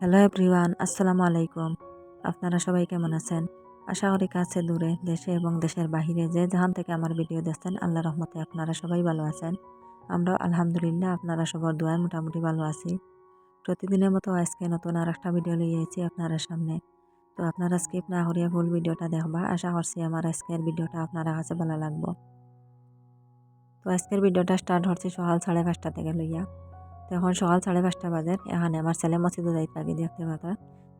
Hello everyone, আসসালামু আলাইকুম। আপনারা সবাই কেমন আছেন? আশা করি কাছে, দূরে, দেশে এবং দেশের বাহিরে যে যেখান থেকে আমার ভিডিও দেখছেন আল্লাহ রহমতে আপনারা সবাই ভালো আছেন। আমরাও আলহামদুলিল্লাহ আপনারা সবার দোয়ায় মোটামুটি ভালো আছি। প্রতিদিনের মতো আজকে নতুন আর একটা ভিডিও লিয়েছি আপনারা সামনে। তো আপনারা স্কিপ না করিয়া ফুল ভিডিওটা দেখবা। আশা করছি আমার আজকের ভিডিওটা আপনারা কাছে ভালো লাগবো। তো আজকের ভিডিওটা স্টার্ট হচ্ছে সকাল সাড়ে পাঁচটা থেকে লইয়া। তো এখন সকাল সাড়ে পাঁচটা বাজে। এখানে আমার ছেলে মসজিদে যাইতে লাগে দেখতে পাতা।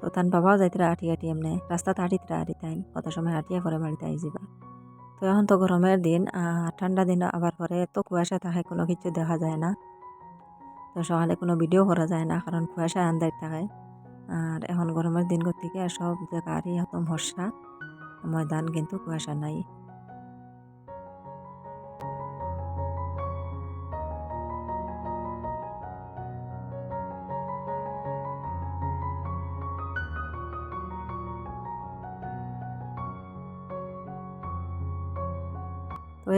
তো তার বাবাও যাইতে হাঁটি হাঁটি এমনি। রাস্তাতে হাঁটিতে হাঁটি তাই কত সময় হাঁটিয়ে পরে বাড়িতে আই যাবা তো এখন তো গরমের দিন আর ঠান্ডা দিন আবার পরে এত কুয়াশা থাকে কোনো কিছু দেখা যায় না। তো সকালে কোনো ভিডিও করা যায় না, কারণ কুয়াশা আন্দার থাকে আর এখন গরমের দিন থেকে সব জায়গা জায়গারই হতম হর্ষা ময়দান কিন্তু কুয়াশা নাই।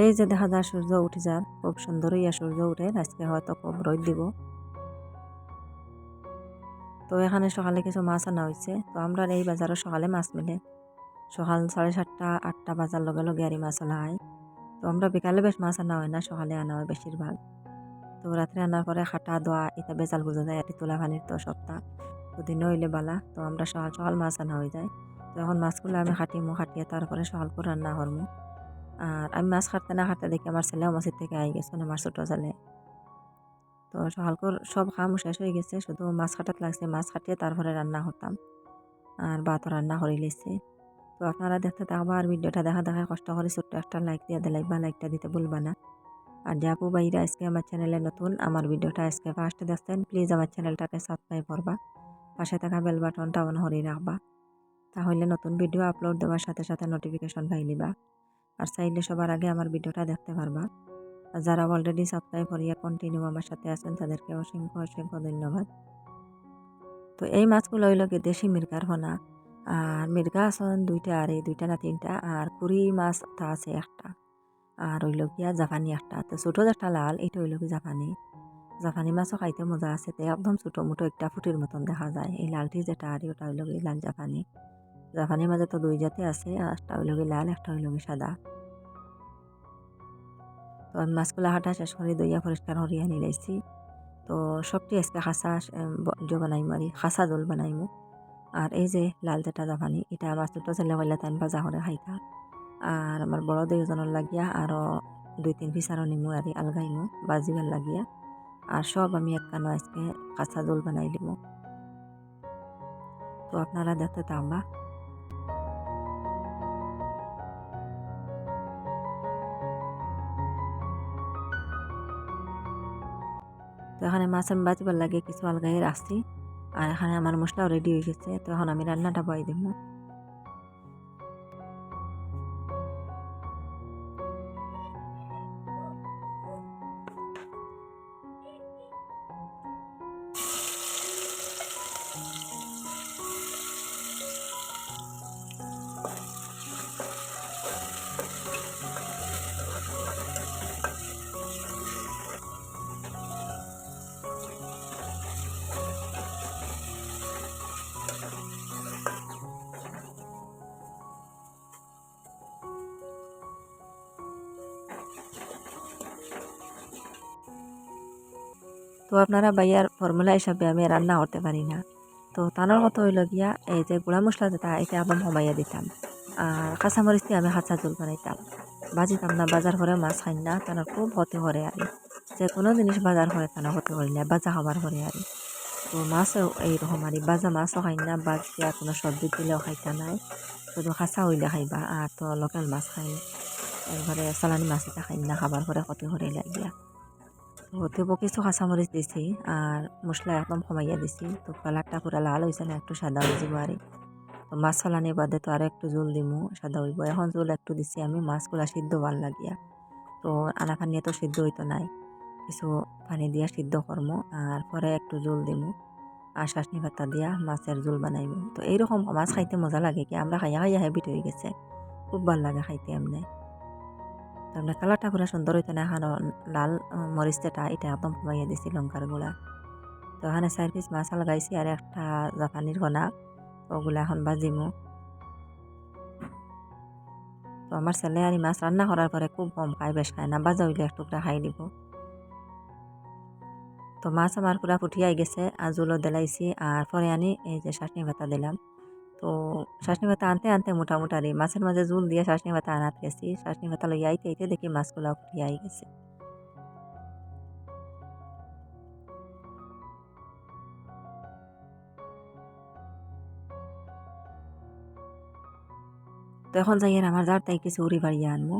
এই যে দেখা যায় সূর্য উঠে যার খুব সুন্দর ইয়া সূর্য উঠে, আজকে হয়তো খুব রোদ দিব। তো এখানে সকালে কিছু মাছ আনা হয়েছে তো আমরা এই বাজারে সকালে মাছ মিলে, সকাল সাড়ে সাতটা, আটটা বাজার লগে লগে আর মাছ আনা হয়। তো আমরা বিকালে বেশ মাছ আনা হয় না, সকালে আনা হয় বেশিরভাগ। তো রাত্রে আনার পরে খাটা, দোয়া, এটা বেজাল বোঝা যায় আর তোলা পানির তো সপ্তাহ, তো দিনে হইলে বালা। তো আমরা সকাল সকাল মাছ আনা হয়ে যায়। তো এখন মাছগুলো আমি খাটিমো খাটিয়ে তারপরে সকাল করে রান্না করব আর আমি মাছ কাটতে না কাটতে দেখি আমার ছেলেও মসজিদ থেকে আই গেছে আমার ছোটো ছেলে তো সকালকর সব কাম শেষ হয়ে গেছে, শুধু মাছ কাটাত লাগছে, মাছ কাটিয়ে তারপরে রান্না করতাম। আর ভাতও রান্না করে লিছি। তো আপনারা দেখতে থাকবা আর ভিডিওটা দেখা দেখা কষ্ট করে ছোট্ট একটা লাইক দিয়ে দিলাই বা লাইকটা দিতে ভুলবা না। আর যাপু বাইরা আজকে আমার চ্যানেলে নতুন, আমার ভিডিওটা আজকে ফার্স্ট দেখছেন প্লিজ আমার চ্যানেলটাকে সাবস্ক্রাইব করবা। পাশে থাকা বেল বাটনটা অন হরিয়ে রাখবা। তাহলে নতুন ভিডিও আপলোড দেওয়ার সাথে সাথে নোটিফিকেশন পাই নিবা। আর চাইলে সবার আগে আমার ভিডিওটা দেখতে পারবা। আর যারা অলরেডি সাবস্ক্রাইব করিয়া কন্টিনিউ আমার সাথে আছেন, তাদেরকে অসংখ্য অসংখ্য ধন্যবাদ। তো এই মাছগুলো হইল কি দেশি মির্গার হোনা আর মির্গা আসন দুইটা, আর এই দুইটা না তিনটা। আর কুড়ি মাছ তা আছে একটা। আর হইল গিয়া জাপানি একটা। তো ছোটো একটা লাল, এটা হইল কি জাপানি। জাপানি মাছও খাইতে মজা আছে। তো একদম ছোটো মোটো একটা ফুটির মতন দেখা যায়। এই লালটি যেটা আর ওটা হইল লাল জাপানি। জাপানির মাঝে তো দুই জাতি আছে একটা হইল লাল, একটা হইল সাদা। তো আমি মাছগুলা হাঁটা শেষ করে দইয়া পরিষ্কার করিয়া নিলাইছি তো সবটি আজকে খাসা জো বানাইমু আর খাসা জল বানাইমু। আর এই যে লাল যেটা জাপানি, এটা আমার ছোটো ছেলে কইলে তাই ভাজা করে খাইতা। আর আমার বড় দুইজনের লাগিয়া আরও দুই তিন পিস আরও নিমু আর আলগাইমু, বাজিবার লাগিয়া। আর সব আমি একখানো আজকে কাঁচা জল বানাই দিব তো আপনারা দেখতে থাকবা। তো এখানে মাছ আমি বাঁচবার লাগে কিছু আলগাই রাখছি। আর এখানে আমার মশলাও রেডি হয়ে গেছে। তো এখন আমি রান্নাটা বয় দিব। তো আপনারা বাইয়ার ফর্মুলা হিসাবে আমি রান্না করতে পারি না। তো তানোর কথা হইল গিয়া এই যে গুঁড়া মশলা যেটা এটা একদম কমাইয়া দিতাম। আর কাঁচামরিচ দিয়ে আমি হাঁচা জল বানাইতাম। বাজিতাম না, বাজার করে মাছ খাই না, তানোর খুব হতে করে আর যে কোনো জিনিস বাজার করে তানো হতে করিলে বাজা খাবার করে আর তো মাছও এইরকম আর বাজা মাছও খাই না, বাজ দিয়া কোনো সবজি দিলেও খাইতা নাই। শুধু খাঁচা হইলে খাইবা, আর তো লোকাল মাছ খাই এরপরে চালানি মাছ এটা খাই না, খাবার করে ক্ষতি করে লাগিয়া। তো কিছু কাঁচামরিচ দিছি আর মশলা একদম কমাইয়া দিছি। তো কালারটা পুরা লাল হয়েছে না, একটু সাদা হয়ে যাব আর তো মাছ ফালানি বাদে তো আরও একটু জল দিমু, সাদা হইব। এখন জল একটু দিছি আমি, মাছগুলা সিদ্ধ ভালো লাগিয়া। তো আনা পানি তো সিদ্ধ হইতো নাই। কিছু পানি দিয়া সিদ্ধ করমু আর পরে একটু জল দিমু। আর শাসনি পাতা দিয়া মাছের জোল বানাইব তো এইরকম মাছ খাইতে মজা লাগে কি? আমরা খাইয়া খাইয়া হেবিট হয়ে গেছে। খুব ভালো লাগে খাইতে এমনি তারপরে কালারটা পুরো সুন্দর হইতো না এখন লাল মরিচ যেটা এটা একদম কমাইয়া দিছি লঙ্কার গুঁড়া। তো এখানে চার পিস মাছ লাগাইছি আর একটা জাপানির গোনা ওগুলা এখন বাজিমু তো আমার ছেলে আর মাছ রান্না করার পরে খুব কম খায়, বেশ খায় না বাজা হইলে এক টুকরা খাই দিব তো মাছ আমার পুরা ফুটিয়াই গেছে আর জুলো দিলাইছি, আর পরে আনি এই যে শাসনি ভাতা দিলাম। তো শাসনি ভাতা আনতে আনতে মোটামুটি মাছের মাঝে জুল দিয়ে শাসনি ভাতা আনাত গেছি। শাসনি ভাতা লই আইতে আইতে দেখি মাছগুলা ফুটিয়াই গেছে। তো এখন যাই আর আমার যার তাই কিছু উড়ি বাড়িয়ে আনমু।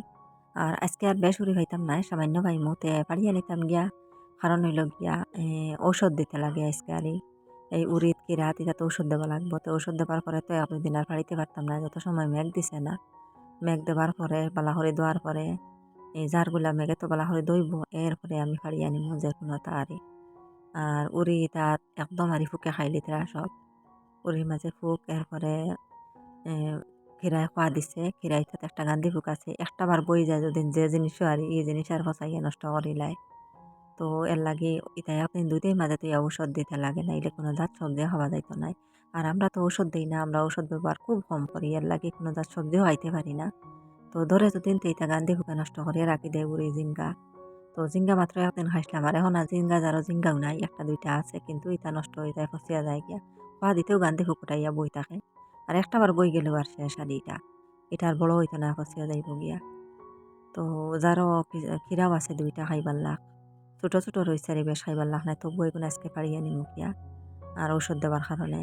আর আজকে আর বেশ উড়ি পাইতাম নাই সামান্য পাইমু তে বাড়িয়ে নিতাম গিয়া কারণ হইল গিয়া ঔষধ দিতে লাগে আজকে আর এই উড়িদ কিরাত এটা তো ঔষধ দেওয়া লাগবো, তো ঔষধ দেওয়ার পরে তো আপনি দিন আর বাড়িতে পারতাম না, যত সময় মেঘ দিছে না, মেঘ দেওয়ার পরে বালাহরি দেওয়ার পরে, এই জারগুলা মেঘে তো বালাহরি দইব এরপরে আমি ফাড়ি আনিমু যে কোনো তারি আর উড়ি তাত একদম আরি ফুকে খাইলি তারা সব। উড়ির মাঝে ফুক, এরপরে খিরাই খোয়া দিছে খিরাই তাতে একটা গান্ধী ফুক আছে, একটা বার বই যায় যদি যে জিনিসও আর এই জিনিস আর ফসাইয়া নষ্ট করিলাই তো এর লাগে ইতাই আপনি দুধের মাঝে তো ঔষধ দিতে লাগে না, এলে কোনো দাঁত সবজি খাওয়া যাইতো নাই আর আমরা তো ঔষধ দিই না, আমরা ঔষধ ব্যবহার খুব কম করি, এর লাগে কোনো দাঁত সবজিও খাইতে পারি না। তো ধরে তো ইতা গান্ধী ফুকে নষ্ট করে রাখি দেয় উড়ি জিঙ্গা। তো জিঙ্গা মাত্র একদিন খাইছিলাম, আর এখন জিঙ্গা যারও জিঙ্গাও নাই, একটা, দুইটা আছে, কিন্তু ইটা নষ্ট হয়ে যায় ফসিয়া যায় গিয়া। খোয়া দিতেও গান্ধী ফুকুটাইয়া বই থাকে। আর একটা বার বই গেলেও আর শেষ আর এটা এটা আর বড় হইতো না ফসিয়া যাইব গিয়া। তো যারও খিরাও আছে দুইটা খাইবার লাখ ছোটো ছোটো রয়েছে আর বেশ খাইবার লাখ নাই তবু এগুলো আজকে পাড়িয়ে নিমু গিয়া আর ওষুধ দেওয়ার কারণে।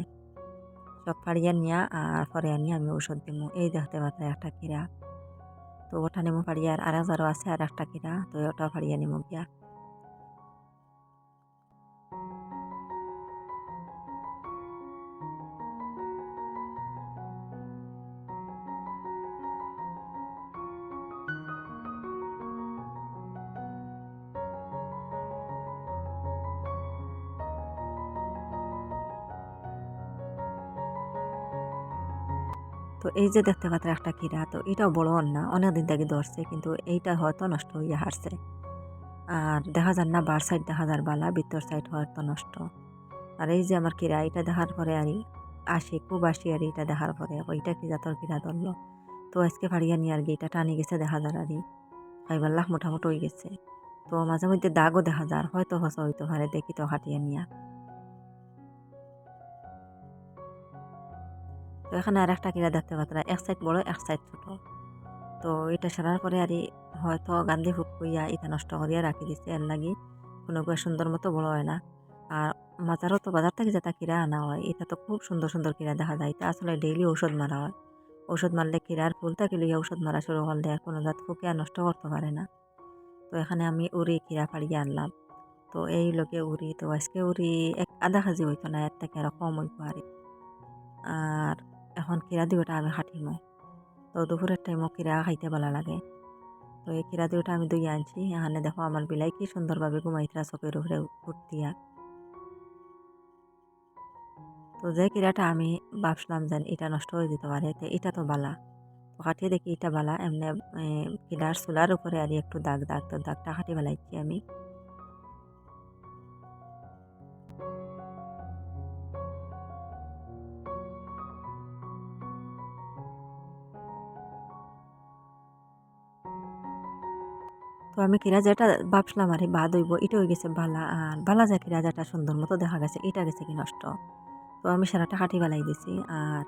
সব পাড়িয়ে নিয়া আর পরে আনি আমি ওষুধ দিমু। এই দেখতে পাত্র একটা কিরা। তো ওটা নেমু পাড়িয়ে আর আর যারও আছে আর একটা কিরা। তো ওটা পাড়িয়ে নিমু গিয়া তো এই যে দেখতে পাত্র একটা কিরা তো এটাও বড় না, অনেক দিন থেকে ধরছে, কিন্তু এইটা হয়তো নষ্ট হইয়া হারছে। আর দেখা যার না বার সাইড দেখা যার বালা, ভিতর সাইড হয়তো নষ্ট। আর এই যে আমার কিরা এটা দেখার পরে আর আসি, খুব আসি আর এটা দেখার পরে ওইটা কি জাতর কিরা ধরলো। তো আজকে ফাড়িয়া নিয়ে আর কি, এটা টানি গেছে দেখা যার আর খাইবার লাখ মোটামুটি হয়ে গেছে। তো মাঝে মধ্যে দাগও দেখা যার, হয়তো হসা হইতে পারে, দেখি তো হাটিয়ে নিয়া। এখানে আর একটা কিরা দেখতে পাত্রা এক সাইড বড়, এক সাইড ছোট। তো এটা সারার পরে আর হয়তো গান্ধী ফুক কইয়া এটা নষ্ট করিয়া রাখি দিছে, এর লাগি কোনো সুন্দর মতো বড় হয় না। আর মাজারও তো বাজার থেকে যেটা কিরা আনা হয়, এটা তো খুব সুন্দর সুন্দর কিরা দেখা যায়। এটা আসলে ডেইলি ঔষধ মারা হয়। ঔষধ মারলে কিরার ফুল থেকে লইয়া ঔষধ মারা শুরু করলে আর কোনো জাত ফুকে আর নষ্ট করতে পারে না। তো এখানে আমি উড়ি কিরা ফাড়িয়ে আনলাম। তো এই লোকে উড়ি তো আজকে উড়ি এক আধা কেজি হইতো না, এর থেকে আরও কম হইতো আর। আর এখন কিরা দিওটা আমি হাঁটিমো তো দুপুরের টাইমও কিরা খাইতে ভালো লাগে। তো এই কিরা দিওটা আমি দুই আনছি। এখানে দেখো আমার বিলাই কি সুন্দরভাবে ঘুমাই ঘুমাইতরা চোখের উপরে উঠতিয়া। তো যে কিরাটা আমি ভাবছিলাম যেন এটা নষ্ট হয়ে যেতে পারে তো এটা তো বালা। তো কাটিয়ে দেখি এটা বালা। এমনি কিরার চুলার উপরে আর একটু দাগ দাগ তো দাগটা কাটি বেলাইছি আমি। তো আমি কিরা যেটা ভাবছিলাম, আরে বাদ হইব, এটা হয়ে গেছে বালা, আর বালা যা কিরা যেটা সুন্দর মতো দেখা গেছে, এটা গেছে কি নষ্ট? তো আমি সারাটা কাটি বেলাই দিছি, আর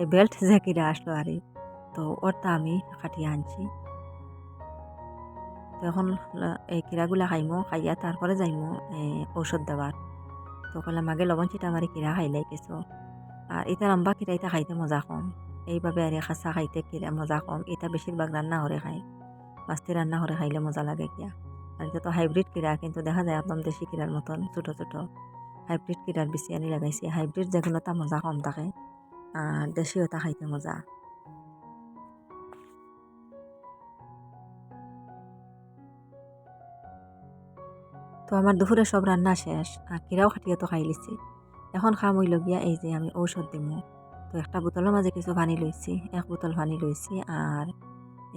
এই বেল্ট যে কিরা আসলো, আরে। তো ওরটা আমি কাটিয়ে আনছি। তো এখন এই কিরাগুলা খাইমো, খাইয়া তারপরে যাইমো ঔষধ দেওয়ার। তো কলাম আগে লবণ চিটা মারি কিরা খাইলাই কিছু, আর এটা লম্বা কিরা এটা খাইতে মজা কম। এইভাবে আর খাসা খাইতে কিরা মজা কম, এটা বেশিরভাগ রান্না করে খায়। মাছটি রান্না করে খাইলে মজা লাগে কিয়া। আর এটা তো হাইব্রিড কিরা, কিন্তু দেখা যায় একদম দেশি কিরার মতন, ছোটো ছোটো। হাইব্রিড কিরার বেশি আনি লাগাইছি হাইব্রিড যেগুলো তা মজা কম থাকে। আর দেশিও তা খাইতে মজা। তো আমার দুপুরে সব রান্না শেষ। আর কিরাও খাটিয়ে তো খাই লিছি। এখন খাম হইল গিয়া এই যে আমি ঔষধ দিমু। তো একটা বোতলের মাঝে কিছু পানি লইছি এক বোতল পানি লইছি আর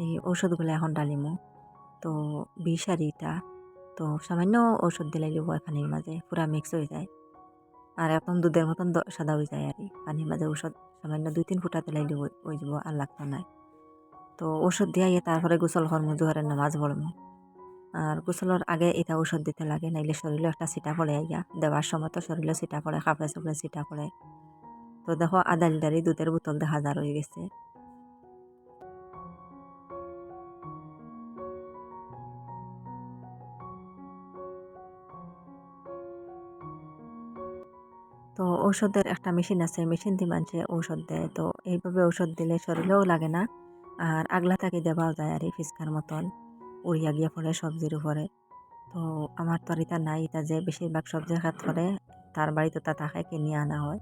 এই ঔষধগুলো এখন ডালিমো। তো বিষ আর ইটা, তো সামান্য ঔষধ দিলাই লিব এখানের মাঝে, পুরা মিক্স হয়ে যায়। আর একদম দুধের মতন সাদা হয়ে যায় আর পানির মাঝে ঔষধ সামান্য দুই তিন ফুটা দিলাইলে হয়ে যাব আর লাগতো না। তো ওষুধ দিয়া ইয়ে তারপরে গোসল করমু, জোহরের নামাজ পড়মু। আর গোসলের আগে এটা ঔষধ দিতে লাগে, নাইলে শরীরে একটা সিটা পড়ে আইয়া, দেওয়ার সময় তো শরীরে সিটা পড়ে কাপড়ে চোপড়ে সিটা পড়ে। তো দেখো আধা লিটারি দুধের বোতল দেখা হাজার হয়ে গেছে। তো ঔষধের একটা মেশিন আছে, মেশিন দিয়ে মানুষে ঔষধ দেয়। তো এইভাবে ঔষধ দিলে শরীরেও লাগে না। আর আগলা তাকে দেওয়াও যায় আর ফিসকার মতন। উড়িয়া গিয়ে পড়ে সবজির উপরে। তো আমার তো আর এটা নাই এটা যে বেশিরভাগ সবজির খাত করে তার বাড়িতে তা তাকে কিনে আনা হয়।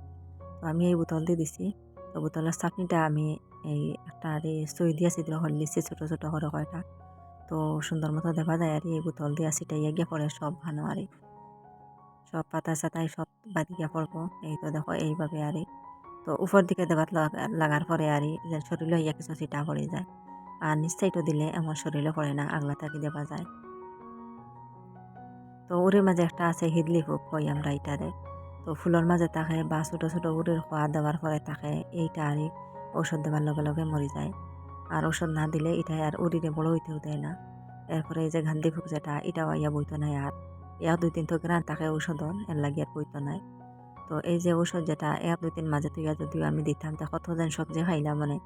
তো আমি এই বোতল দিয়ে দিছি। তো বোতলের চাটনিটা আমি এই একটা আর সই দিয়া ছিদ্র করে লিছি ছোটো ছোটো করে কয়টা। তো সুন্দর মতো দেখা যায় আর এই বোতল দিয়া ছিটাইয়া গিয়ে পড়ে সব ভালো আর। সব পাতা সাতাই সব বাদ গিয়া পড়ব। এই তো দেখো, এইভাবে আর। তো উপর দিকে দেবাত লাগা- লাগার পরে আর কি যে শরীরে ইয়া কিছু ছিটা পড়ে যায়। আর নিচ সাইডও দিলে আমার শরীরে পড়ে না, আগলা থাকি দেওয়া যায়। তো উড়ের মাঝে একটা আছে হিদলি ফুক কই আমরা এটারে তো ফুলের মাঝে থাকে বা ছোটো ছোটো উড়ের খোয়া দেওয়ার পরে থাকে এইটা আর ঔষধ দেওয়ার লগে লগে মরি যায়। আর ঔষধ না দিলে এটাই আর উড়িরে বড় হইতেও দেয় না। এরপরে এই যে গান্ধী ফুক যেটা, এটাও ইয়া বইতো নাই আর। ইয়া দুই তিন তো গ্রান থাকে এর লাগি আর বইতো নাই। তো এই যে ঔষধ যেটা এক দুই তিন মাঝে তুইয়া যদিও আমি দিতাম তা কত যেন সবজি খাইলাম মানে।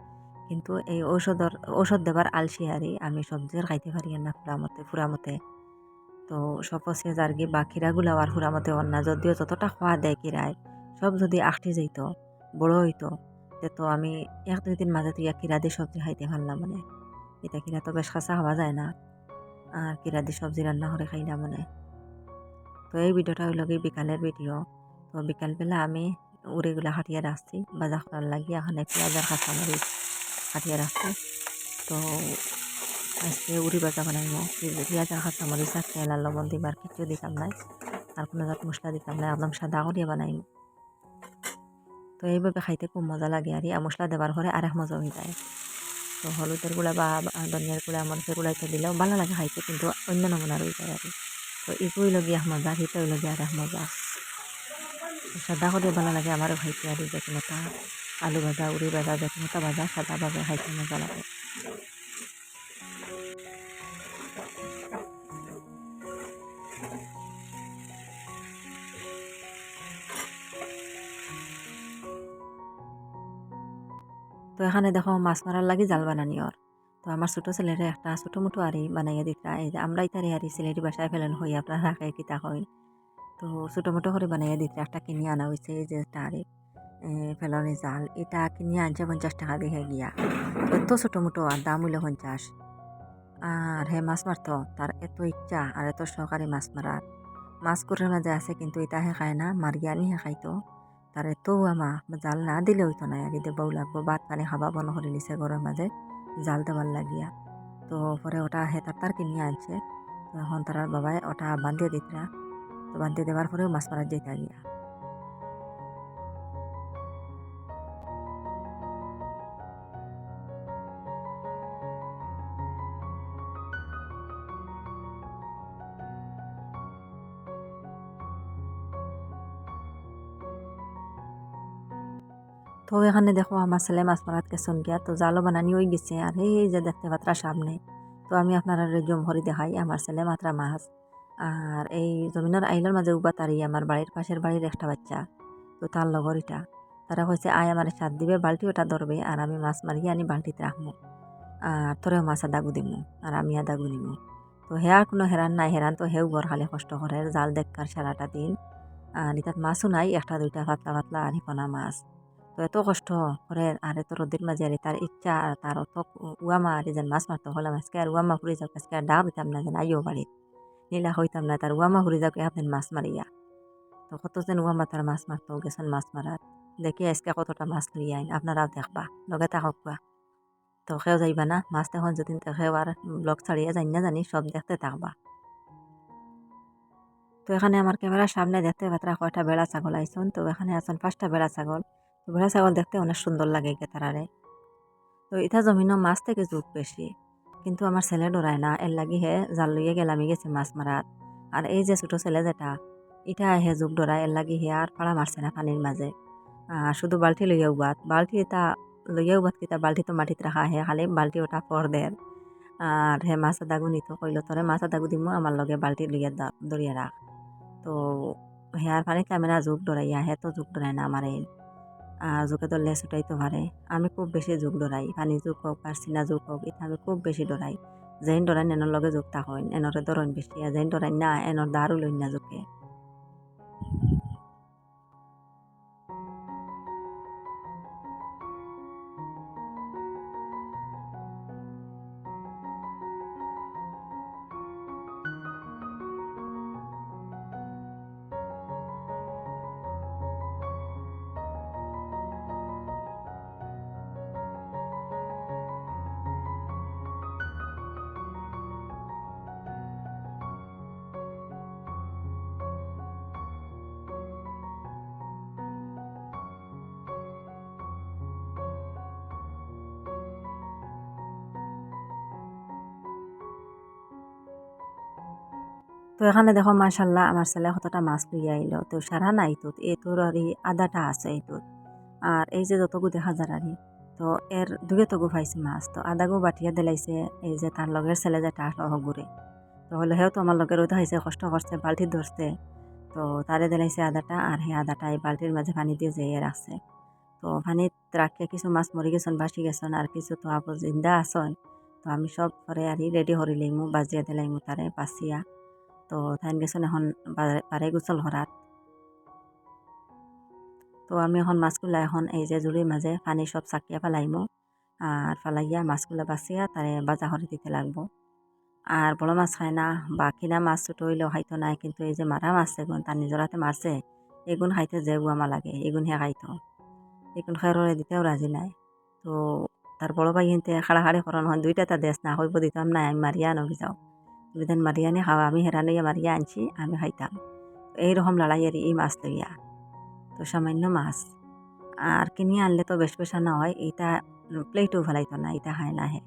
কিন্তু এই ঔষধর ঔষধ দেবার আলসি হারি আমি সবজির খাইতে পারি না ফুরামতে ফুরামতে তো যার কি বা খিরাগুলাও আর ফুরামতে অন্য যদিও যতটা খোয়া দেয় কিরায় সব যদি আখটি যাইত, বড় হইতো তে আমি এক দুই দিন মাঝে তুইয়া কিরা দিয়ে সবজি খাইতে পারলাম মানে। এটা কিরা তো বেশ খাসা হওয়া যায় না। আর কিরা দিয়ে সবজি রান্না করে খাইলাম মানে। তো এই ভিডিওটা হইল কি বিকালের ভিডিও। তো বিকালবেলা আমি উড়িগুলা হাঁটিয়ে রাখছি বাজার করার লাগিয়ে এখানে পেঁয়াজ আর কাঁচামরিচ হাঁটিয়ে রাখছি তো আজকে উড়ি বাজা বানাইব পেঁয়াজ আর কাঁচামরিচ আর তেল আর লবণ দিবার কিছু দিতাম নাই, আর কোনো জাত মশলা দিতাম নাই একদম সাদা করিয়া বানাইম। তো এইভাবে খাইতে খুব মজা লাগে আর ইয়া মশলা দেওয়ার পরে আরেক মজা হয়ে যায়। তো হলুদের গুঁড়া বা ধনিয়ার গুঁড়া, মরিচের গুঁড়া দিলেও ভালো লাগে খাইতে, কিন্তু অন্য নমুনার হয়ে যায় আর তো ইগুই লগিয়া মজা সেটাই লগিয়া আরেক মজা সাদা করে ভালো লাগে আমারও খাইতে আর যে কোনোটা আলু ভাজা উড়ি ভাজা যে কোনোটা ভাজা সাদাভাবে খাইতে মজা লাগে। তো এখানে দেখো মাছ মারার লাগি জাল বানানি ওর তো আমার ছোটো ছেলেরে একটা ছোটো মোটো আরি বানাইয়া দিতা। এই যে আমরা ইতারে আরি সিলেটি বাসায় ফেলেন হই, আপনার রাখে কিতা হই তো ছোটো মোটো করে বানাইয়া দিতে, একটা কিনে আনা হয়েছে এই যে একটা আরি ফেলনি জাল। এটা কিনে আনছে পঞ্চাশ টাকা দেখে গিয়া। এত ছোটো মোটো আর দাম হইল পঞ্চাশ। আর হে মাছ মারতো, তার এত ইচ্ছা আর এত সহকারে মাছ মারার। মাছ কুরের মাঝে আছে কিন্তু এটা হে খায় না, মারিয়া আনি হে খাইতো। তার এত আমা জাল না দিলে হইতো না আর দেবও লাগবো ভাত পানি খাবা বন করে লিছে ঘরের মাঝে। জাল দেবার লাগিয়া। তো পরে ওটা হেতার তার কিনে আনছে। তো এখন তার বাবায় ওটা বাঁধিয়ে দিতরা তো বাঁধিয়ে দেওয়ার পরেও মাছ মারা যেতে গিয়া তো এখানে দেখো আমার ছেলে মাছ মারাত গেছন গিয়া তো জালও বানানি হয়ে গেছে আর এই যে দেখতে পাত্রা সামনে। তো আমি আপনারা জম ভরি দেখাই, আমার ছেলে মাত্রা মাছ। আর এই জমিনের আইলের মাঝে উবা তারি আমার বাড়ির পাশের বাড়ির একটা বাচ্চা। তো তার লগর এটা তারা কইছে, আয় আমার সাত দিবে বালতি ওটা ধরবে, আর আমি মাছ মারিয়ে আনি বালতিতে রাখব আর তোরেও মাছ দাগু দিমু, আর আমি দাগু নিমু। তো হেয়ার কোনো হেরান নাই, হেরান তো হেউ ঘর খালে কষ্ট করে। জাল দেখার সারাটা দিন। আর ইতাত মাছও নাই, একটা দুইটা পাতলা পাতলা আর হিপনা মাছ। তো এত কষ্ট করে আর এত রোদের মাঝে আর তার ইচ্ছা আর তার অত উয়ামা আর যেন মাছ মারতে হলাম, আজকে আর উয়ামা ঘুরে যাক, আজকে আর ডাক দিতাম না যেন আইও বাড়িত। নীলা হইতাম না, তার উয়ামা ঘুরে যাক আপনি মাছ মারিয়া। তো কত যেন উয়ামা তার মাছ মারতো, গেছেন মাছ মারাত। দেখি আজকে কতটা মাছ লই আইন, আপনারাও দেখবা লগে থাকক বা তো সেও যাইবা না, মাছ দেখুন যদি সেও আর ব্লগ ছাড়িয়ে যাই না জানি, সব দেখতে থাকবা। তো এখানে আমার ক্যামেরার সামনে দেখতে পাত্রা কয়টা বেড়া ছাগল আইসন তো এখানে আছেন পাঁচটা বেড়া ছাগল। বেড়া ছাগল দেখতে অনেক সুন্দর লাগে তারারে। তো এটা জমিনও মাছ থেকে যুগ বেশি, কিন্তু আমার ছেলে ডরায় না, এর লাগি হে জাল লইয়ে গেলামি গেছে মাছ মারাত আর এই যে ছোটো ছেলে যেটা, ইটা হে যুগ ডরা এর লাগি হে আর পাড়া মারছে না পানির মাঝে। শুধু বালতি লইয়া উবাত, বালতি এটা লইয়া উবাত কিতা বালতি তো মাটিত রাখা হে, খালি বালতি ওটা পর দেয় আর হে মাছ দাগু নিত কইল, তোরে মাছ দাগু দিমু, আমার লগে বালতি লইয়া দরিয়া রাখ। তো হে আর আমি না যুগ ডরাইয়া, হে তো যুগ ডরাই না আমার এই জোকে ধরলে ছুটাইতে পারে। আমি খুব বেশি যোগ ডরাই। পানি যুগ হোক আর চিনা যুগ হোক এটা আমি খুব বেশি ডরাই। যেন ডরাই এনৰ লগে যোগ থাকেন এনরে ধরন বেশি যেন ডরাই না এনর দারু লইন না জোকে। তো এখানে দেখো মার্শাল্লাহ আমার ছেলে কতটা মাছ লইয়া আইলো। তো সারা নাই তো এইটোর আর আদাটা আছে এইটোর আর এই যে যতগু দেখা যার আর তো এর দুগে তগু পাইছে মাছ। তো আদাগু বাটিয়া দিলাইছে এই যে তার লগের ছেলে যে তার লহ ঘুরে। তো হলে হেও তো আমার লগের ওইটা হয়েছে কষ্ট করছে, বালতি ধরছে। তো তারে দিলাইছে আদাটা আর সেই আদাটা এই বালতির মাঝে পানি দিয়ে যেয়ে রাখছে। তো পানিত রাখিয়া কিছু মাছ মরি গেছেন বাসি গেছেন আর কিছু তো আবু জিন্দা আসন তো আমি সব পরে আর রেডি করি লাইমু, বাজিয়া দিলাইমু তারে বাসিয়া তো তাইন গেছেন এখন বারে গোসল হরাত তো আমি এখন মাছগুলা এখন এই যে জুড়ির মাঝে পানি সব চাকিয়া ফেলাইমো আর ফেলাইয়া মাছগুলা বাছিয়া তারে বাজা করে দিতে লাগবো। আর বড় মাছ খায় না বা কিনা মাছ ছোটো হইলেও খাইতো নাই, কিন্তু এই যে মারা মাছ এগুন তার নিজর হাতে মারছে এগুন খাইতে যে গুয়ামা লাগে এগুন হে খাইতো। এগুন খেররে দিতেও রাজি নাই। তো তার বড় ভাই হিনতে খাড়াখাড়ি করানো হয় দুইটা তা দেশ না হইব দিতাম না আমি মারিয়া নবি যাও। বিধান মারিয়া নি খাওয়া আমি হেরানিয়া মারিয়া আনছি আমি খাইতাম এইরকম লড়াই আর এই মাছ লইয়া তো সামান্য মাছ আর কিনি আনলে তো বেশ বেশা না হয় এইটা প্লেটও ফেলাইতো না এটা খায় না হে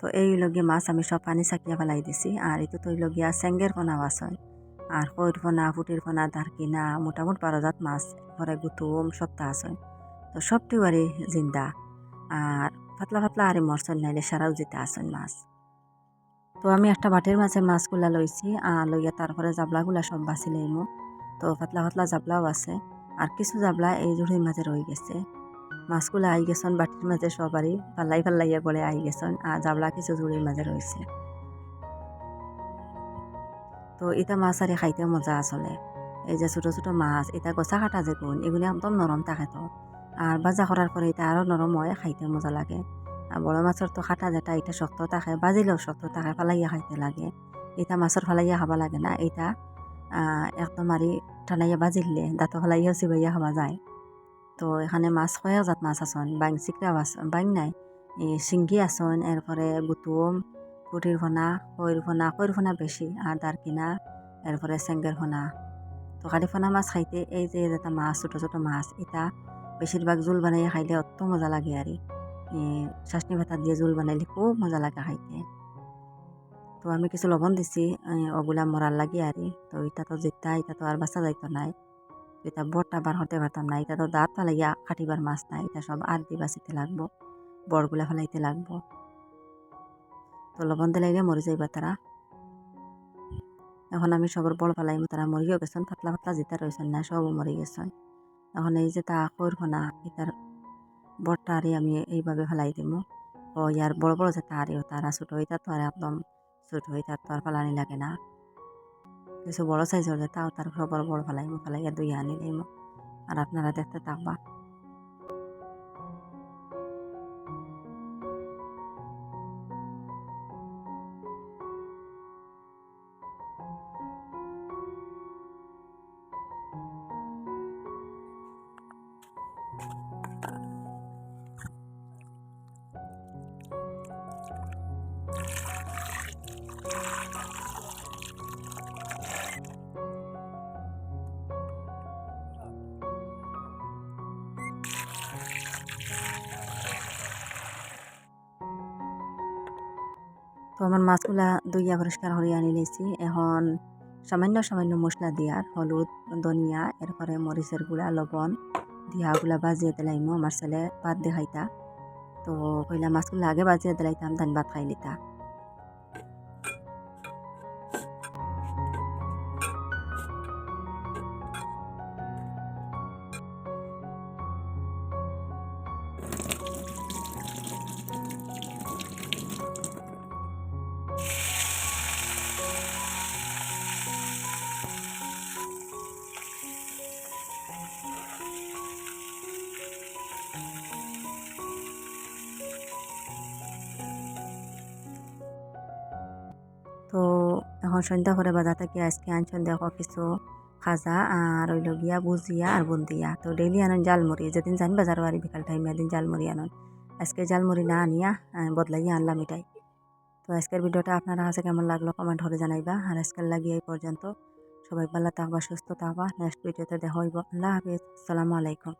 তো এই লগিয়া মাছ আমি সব পানি চাকিয়া পেলাই দিছি আর এইটো তো লগিয়া চেংগের পোনা মাছ হয় আর কইর পোনা ফুটির পোনা দারকিনা মোটামুটি বারো জাত মাছ পরে গুতুম, সপ্তাহ আছে। তো সবটি বাড়ি জিন্দা। আর পাতলা পাতলা আরে মরসন নাইলে সারাও যেতে আসন মাছ। তো আমি একটা বাটির মাঝে মাছগুলা লইছি আর লইয়া তারপরে জাবলাগুলা সব বাছি লইমু। তো পাতলা পাতলা জাবলাও আছে। আর কিছু জাবলা এই জুড়ির মাঝে রয়ে গেছে। মাছগুলা আই গেছন বাটির মাঝে সবারই, পাল্লাই পাল্লাইয়া গড়ে আই গেছন। আর জাবলা কিছু জুড়ির মাঝে রয়েছে। তো এটা মাছ আর খাইতে মজা আসলে এই যে ছোটো ছোটো মাছ এটা গছা কাটা যে গুণ এগুলি একদম নরম থাকে তো। আর বাজা করার পরে এটা আরও নরম হয়, খাইতে মজা লাগে। আর বড় মাছের তো কাটা যেটা এটা শক্ত থাকে, বাজিলেও শক্ত থাকে, ফালাইয়া খাইতে লাগে। এটা মাছের ফালাইয়া খাবা লাগে না এটা একদম আরি টানাইয়া বাজিলে দাঁত ফালাইয়া চিবাইয়া খাবা যায়। তো এখানে মাছ কয়েক জাত মাছ আসন বাইং মাছ বাইং নাই শিঙ্গি আসন এরপরে গুতুম পুটির ফোনা কইর ফোনা কইর ফোনা বেশি, আর দারকিনা এরপরে চেঙ্গের ফোনা তো কারি ফোনা মাছ খাইতে, এই যে যেটা মাছ, ছোটো ছোটো মাছ, এটা বেশিরভাগ জোল বানাই খাইলে অত মজা লাগে আর। চাটনি ভাতা দিয়ে জোল বানাইলে খুব মজা লাগে খাইতে। তো আমি কিছু লবণ দিছি ওগুলা মরার লাগে আর। তো এটা তো যেটা এটা তো আর বাচ্চা যাইতো নাই। এটা বরটা বার হতে পারতাম না এটা তো দাঁত ফালাইয়া কাটিবার মাছ নাই এটা সব আর দি বাঁচিতে লাগবো, বরগুলা ফেলাইতে লাগবো। তো লবণ দিলাইলে মরে যাইবা তারা এখন আমি সবর বড় পালাইম তারা মরিও গেছেন পাতলা পাতলা যেটা রয়েছেন না সবও মরে গেছেন এখন এই যে তা কইর ফোনা বরটা আরে আমি এইভাবে ফেলাই দিম। ও ইয়ার বড় বড় যেটা আরে তারা ছোট হইতা তো আর একদম ছোট হইতা তো আর ফালানি লাগে না। কিছু বড় সাইজের যেটাও তার বড় বড় ফেলাইম ফেলাইয়া দুই আনি দিম। আর আপনারা দেখতে থাকবা আমার মাছগুলা দইয়া পরিষ্কার হরিয়া নিয়েছি এখন সামান্য সামান্য মশলা দিয়ার হলুদ, ধনিয়া, এরপরে মরিচের গুঁড়া, লবণ দিয়া ওগুলা বাজিয়ে দিলাইমো। আমার ছেলে ভাত দেখাইতা তো কইলা মাছগুলা আগে বাজিয়ে দিলাইতাম, ধান ভাত খাই লিতা সন্ধ্যা করে বাজার থেকে আজকে আনছেন, দেখো কিছু খাজা আর ওইল গিয়া বুজিয়া আর বুন্দিয়া। তো ডেইলি আনন জালমুড়ি যেদিন যান বাজার বাড়ি বিকাল টাইমে এদিন জালমুড়ি আনন। আজকে জালমুড়ি না আনিয়া বদলাইয়া আনলাম এটাই। তো আজকের ভিডিওটা আপনারা কাছে কেমন লাগল কমেন্ট করে জানাইবা। আর আজকের লাগিয়ে এই পর্যন্ত। সবাই ভালো থাকবা, সুস্থ থাকবা। নেক্সট ভিডিওতে দেখা হইব। আল্লাহ হাফিজ। আসসালামু আলাইকুম।